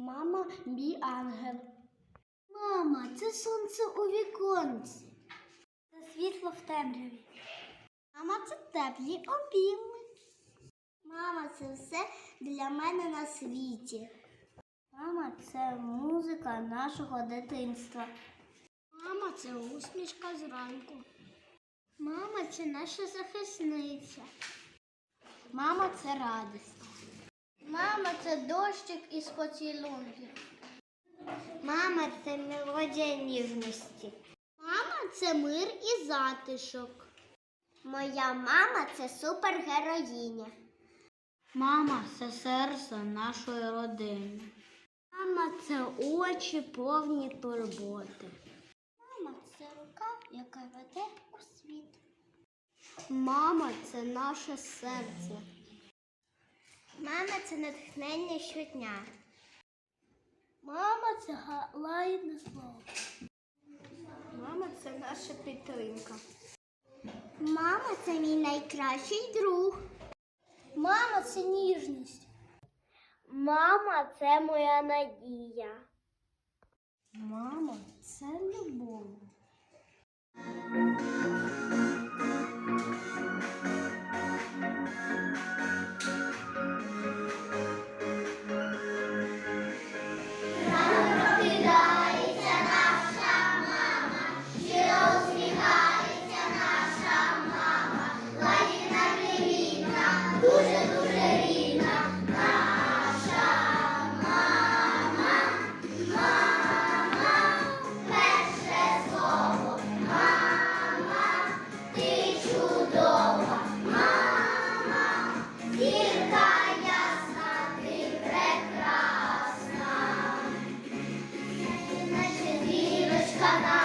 Мама мій ангел. Мама, це сонце у віконці. Це світло в темряві. Мама, це теплі обійми. Мама, це все для мене на світі. Мама, це музика нашого дитинства. Мама, це усмішка зранку. Мама, це наша захисниця. Мама, це радість. Мама, це дощик із поцілунків. Мама, це мелодія ніжності. Мама, це мир і затишок. Моя мама це супергероїня. Мама це серце нашої родини. Мама це очі повні турботи. Мама це рука, яка веде у світ. Мама це наше серце. Мама це натхнення щодня. Мама це лагідне слово. Мама це наша підтримка. Мама це мій найкращий друг. Мама це ніжність. Мама це моя надія. Мама це любов. 나